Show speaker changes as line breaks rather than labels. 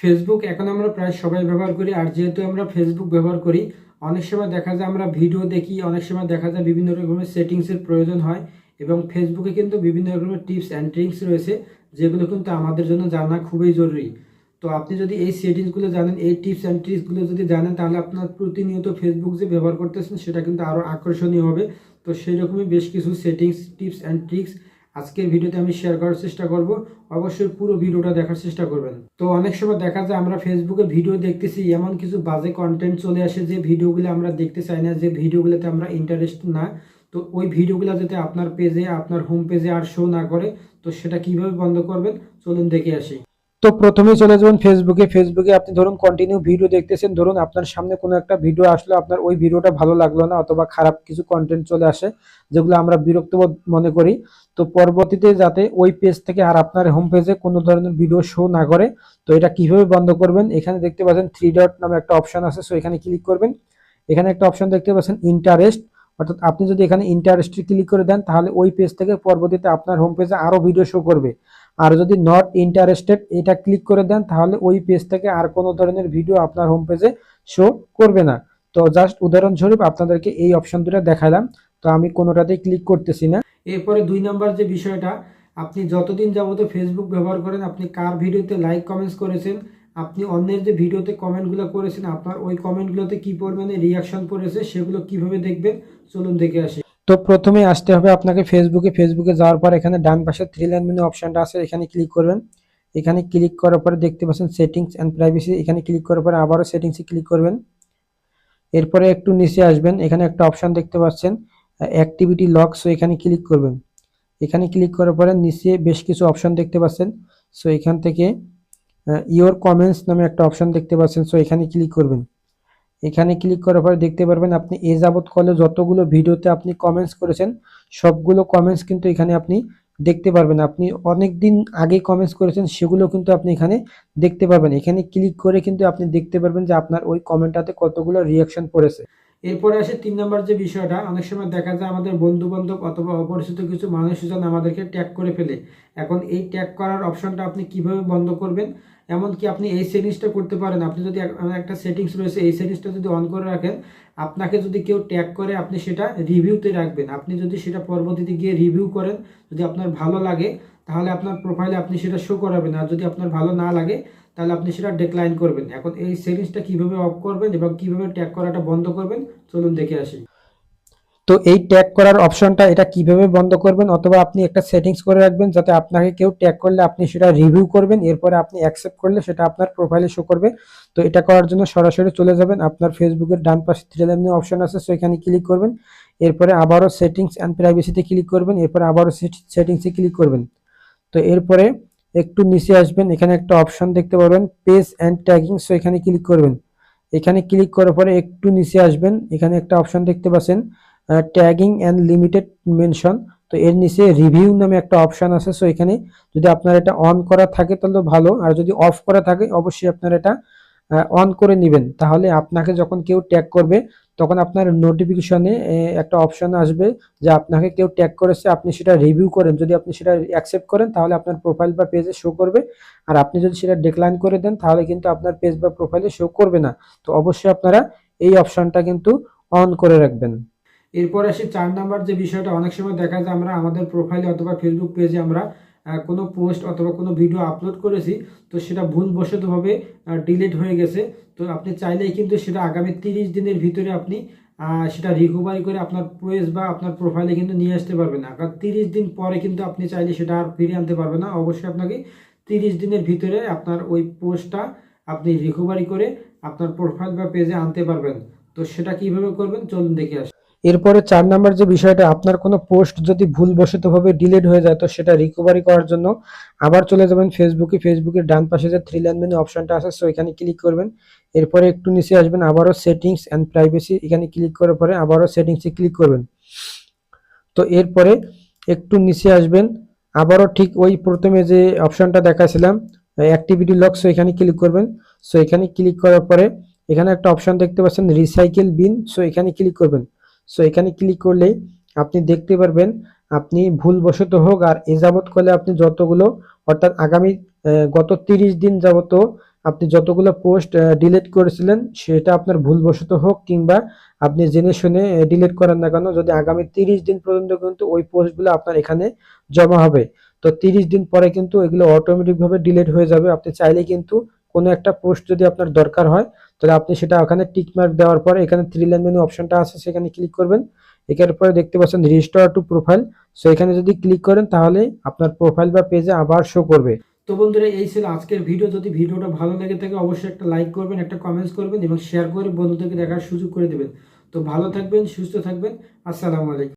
Facebook এখন আমরা প্রায় সবাই ব্যবহার করি, আর যেহেতু আমরা ফেসবুক ব্যবহার করি, অনেক সময় দেখা যায় আমরা ভিডিও দেখি, অনেক সময় দেখা যায় বিভিন্ন রকমের সেটিংসের প্রয়োজন হয়, এবং ফেসবুকে কিন্তু বিভিন্ন রকমের টিপস অ্যান্ড ট্রিক্স রয়েছে, যেগুলো কিন্তু আমাদের জন্য জানা খুবই জরুরি। তো আপনি যদি এই সেটিংসগুলো জানেন, এই টিপস অ্যান্ড ট্রিক্সগুলো যদি জানেন, তাহলে আপনার প্রতিনিয়ত ফেসবুক যে ব্যবহার করতেছেন, সেটা কিন্তু আরও আকর্ষণীয় হবে। তো সেই রকমই বেশ কিছু সেটিংস টিপস অ্যান্ড ট্রিক্স আজকের ভিডিওতে আমি শেয়ার করার চেষ্টা করব। অবশ্যই পুরো ভিডিওটা দেখার চেষ্টা করবেন। তো অনেক সময় দেখা যায় আমরা ফেসবুকে ভিডিও দেখতেছি, এমন কিছু বাজে কন্টেন্ট চলে আসে যে ভিডিওগুলো আমরা দেখতে চাই না, যে ভিডিওগুলোতে আমরা ইন্টারেস্ট না। তো ওই ভিডিওগুলো যাতে আপনার পেজে আপনার হোম পেজে আর শো না করে, তো সেটা কীভাবে বন্ধ করবেন? চলুন দেখে আসি। তো প্রথমেই চলে যাবেন ফেসবুকে ফেসবুকে আপনি ধরুন কন্টিনিউ ভিডিও দেখতেছেন, ধরুন আপনার সামনে কোনো একটা ভিডিও আসলো, আপনার ওই ভিডিওটা ভালো লাগল না অথবা খারাপ কিছু কন্টেন্ট চলে আসে, যেগুলো আমরা বিরক্তবোধ মনে করি। তো পরবর্তীতে যাতে ওই পেজ থেকে আর আপনার হোম পেজে কোনো ধরনের ভিডিও শো না করে, তো এটা কীভাবে বন্ধ করবেন? এখানে দেখতে পাচ্ছেন থ্রি ডট নামে একটা অপশন আছে সো এখানে ক্লিক করবেন। এখানে একটা অপশন দেখতে পাচ্ছেন ইন্টারেস্ট অর্থাৎ আপনি যদি এখানে ইন্টারেস্টে ক্লিক করে দেন, তাহলে ওই পেজ থেকে পরবর্তীতে আপনার হোম পেজে আরও ভিডিও শো করবে। আর যদি নট ইন্টারেস্টেড এটা ক্লিক করে দেন, তাহলে ওই পেজ থেকে আর কোনো ধরনের ভিডিও আপনার হোম পেজে শো করবে না। তো জাস্ট উদাহরণস্বরূপ আপনাদেরকে এই অপশন দুটো দেখালাম। তো আমি কোনোটাতেই ক্লিক করতেছি না। এরপরে দুই নাম্বার যে বিষয়টা, আপনি যতদিন যাবত ফেসবুক ব্যবহার করেন, আপনি কার ভিডিওতে লাইক কমেন্টস করেছেন, আপনি অন্যের যে ভিডিওতে কমেন্টগুলো করেছেন, আপনার ওই কমেন্টগুলোতে কি পরিমাণে রিয়াকশন পড়েছে, সেগুলো কীভাবে দেখবেন, চলুন দেখে আসি। তো প্রথমে আসতে হবে আপনাকে ফেসবুকে ফেসবুকে যাওয়ার পর এখানে ডান পাশে থ্রি লাইন মেনু অপশনটা আছে, এখানে ক্লিক করবেন। এখানে ক্লিক করার পরে দেখতে পাচ্ছেন সেটিংস অ্যান্ড প্রাইভেসি এখানে ক্লিক করার পরে আবারও সেটিংসে ক্লিক করবেন। এরপরে একটু নিচে আসবেন, এখানে একটা অপশন দেখতে পাচ্ছেন অ্যাক্টিভিটি লক সো এখানে ক্লিক করবেন। এখানে ক্লিক করার পরে নিচে বেশ কিছু অপশন দেখতে পাচ্ছেন। সো এখান থেকে ইওর কমেন্টস নামে একটা অপশন দেখতে পাচ্ছেন সো এখানে ক্লিক করবেন। এখানে ক্লিক করার পরে দেখতে পারবেন আপনি এ যাবৎ কলে যতগুলো ভিডিওতে আপনি কমেন্টস করেছেন, সবগুলো কমেন্টস কিন্তু এখানে আপনি দেখতে পারবেন। আপনি অনেক দিন আগে কমেন্টস করেছেন, সেগুলো কিন্তু আপনি এখানে দেখতে পারবেন। এখানে ক্লিক করে কিন্তু আপনি দেখতে পারবেন যে আপনার ওই কমেন্টটাতে কতগুলো রিয়াকশন পড়েছে। এরপরে আসে তিন নম্বর যে বিষয়টা, অনেক সময় দেখা যায় আমাদের বন্ধু বান্ধব অথবা অপরিচিত কিছু মানুষজন আমাদেরকে ট্যাগ করে ফেলে। এখন এই ট্যাগ করার অপশনটা আপনি কীভাবে বন্ধ করবেন? এমনকি আপনি এই সেটিংসটা করতে পারেন। আপনি যদি এক- একটা সেটিংস রয়েছে, এই সেটিংসটা যদি অন করে রাখেন, আপনাকে যদি কেউ ট্যাগ করে, আপনি সেটা রিভিউতে রাখবেন। আপনি যদি সেটা পরবর্তীতে গিয়ে রিভিউ করেন, যদি আপনার ভালো লাগে, তাহলে আপনার প্রোফাইলে আপনি সেটা শো করাবেন। আর যদি আপনার ভালো না লাগে তাহলে আপনি সেটা ডেক্লাইন করবেন। এখন এই সেটিংসটা কীভাবে অফ করবেন এবং কীভাবে ট্যাগ করাটা বন্ধ করবেন, চলুন দেখে আসি। তো এই ট্যাগ করার অপশনটা এটা কীভাবে বন্ধ করবেন অথবা আপনি একটা সেটিংস করে রাখবেন যাতে আপনাকে কেউ ট্যাগ করলে আপনি সেটা রিভিউ করবেন, এরপরে আপনি অ্যাকসেপ্ট করলে সেটা আপনার প্রোফাইলে শো করবে। তো এটা করার জন্য সরাসরি চলে যাবেন, আপনার ফেসবুকের ডান পাশে থ্রি লাইন অপশন আছে সো এখানে ক্লিক করবেন। এরপরে আবারও সেটিংস অ্যান্ড প্রাইভেসিতে ক্লিক করবেন, এরপরে আবারও সেটিংসে ক্লিক করবেন। তো এরপরে একটু নিচে আসবেন, এখানে একটা অপশন দেখতে পাবেন পেজ অ্যান্ড ট্যাগিং সো এখানে ক্লিক করবেন। এখানে ক্লিক করার পরে একটু নিচে আসবেন, এখানে একটা অপশন দেখতে পাচ্ছেন ট্যাগিং অ্যান্ড লিমিটেড মেনশন তো এর নিচে রিভিউ নামে একটা অপশন আছে সো এখানে যদি আপনার এটা অন করা থাকে তাহলে ভালো, আর যদি অফ করা থাকে, অবশ্যই আপনার এটা অন করে নেবেন। তাহলে আপনাকে যখন কেউ ট্যাগ করবে, তখন আপনার নোটিফিকেশনে একটা অপশন আসবে যে আপনাকে কেউ ট্যাগ করেছে, আপনি সেটা রিভিউ করেন। যদি আপনি সেটা অ্যাকসেপ্ট করেন, তাহলে আপনার প্রোফাইল বা পেজে শো করবে। আর আপনি যদি সেটা ডিক্লাইন করে দেন, তাহলে কিন্তু আপনার পেজ বা প্রোফাইলে শো করবে না। তো অবশ্যই আপনারা এই অপশনটা কিন্তু অন করে রাখবেন। এরপর আসি চার নাম্বার যে বিষয়টা, অনেক সময় দেখা যায় আমরা আমাদের প্রোফাইলে অথবা ফেসবুক পেজে আমরা কোনো পোস্ট অথবা কোনো ভিডিও আপলোড করেছি, তো সেটা ভুলবশতভাবে ডিলিট হয়ে গেছে। তো আপনি চাইলেই কিন্তু সেটা আগামী তিরিশ দিনের ভিতরে আপনি সেটা রিকভারি করে আপনার পেজ বা আপনার প্রোফাইলে কিন্তু নিয়ে আসতে পারবেন। না কারণ তিরিশ দিন পরে কিন্তু আপনি চাইলে সেটা আর ফিরিয়ে আনতে পারবেন না। অবশ্যই আপনাকে তিরিশ দিনের ভিতরে আপনার ওই পোস্টটা আপনি রিকভারি করে আপনার প্রোফাইল বা পেজে আনতে পারবেন। তো সেটা কীভাবে করবেন, চলুন দেখে আসি। এরপরে চার নাম্বার যে বিষয়টা, আপনার কোনো পোস্ট যদি ভুলবশতভাবে ডিলিট হয়ে যায়, তো সেটা রিকভারি করার জন্য আবার চলে যাবেন ফেসবুকে ফেসবুকের ডান পাশে যে থ্রি লাইন মেনু অপশনটা আছে সো এখানে ক্লিক করবেন। এরপরে একটু নিচে আসবেন, আবারও সেটিংস অ্যান্ড প্রাইভেসি এখানে ক্লিক করার পরে আবারও সেটিংসে ক্লিক করবেন। তো এরপরে একটু নিচে আসবেন, আবারও ঠিক ওই প্রথমে যে অপশনটা দেখাছিলাম অ্যাক্টিভিটি লক সো এখানে ক্লিক করবেন। সো এখানে ক্লিক করার পরে এখানে একটা অপশন দেখতে পাচ্ছেন রিসাইকেল বিন সো এখানে ক্লিক করবেন। সো এখানে ক্লিক করলেই আপনি দেখতে পারবেন, আপনি ভুলবশত হোক আর এ যাবৎ করলে আপনি যতগুলো, অর্থাৎ আগামী গত তিরিশ দিন যাবত আপনি যতগুলো পোস্ট ডিলিট করেছিলেন, সেটা আপনার ভুলবশত হোক কিংবা আপনি জেনে শুনে ডিলিট করেন না কেন, যদি আগামী তিরিশ দিন পর্যন্ত কিন্তু ওই পোস্টগুলো আপনার এখানে জমা হবে। তো তিরিশ দিন পরে কিন্তু এগুলো অটোমেটিকভাবে ডিলিট হয়ে যাবে। আপনি চাইলে কিন্তু কোনো একটা পোস্ট যদি আপনার দরকার হয়, তাহলে আপনি সেটা ওখানে টিক মার্ক দেওয়ার পরে এখানে থ্রি লাইন মেনু অপশনটা আছে, সেখানে ক্লিক করবেন। এখানে পরে দেখতে পাচ্ছেন রেজিস্টার টু প্রোফাইল সো এখানে যদি ক্লিক করেন, তাহলে আপনার প্রোফাইল বা পেজে আবার শো করবে। তো বন্ধুরা, এই ছিল আজকের ভিডিও যদি ভিডিওটা ভালো লেগে থাকে, অবশ্যই একটা লাইক করবেন, একটা কমেন্টস করবেন এবং শেয়ার করে বন্ধুদেরকে দেখার সুযোগ করে দেবেন। তো ভালো থাকবেন, সুস্থ থাকবেন। আসসালামু আলাইকুম।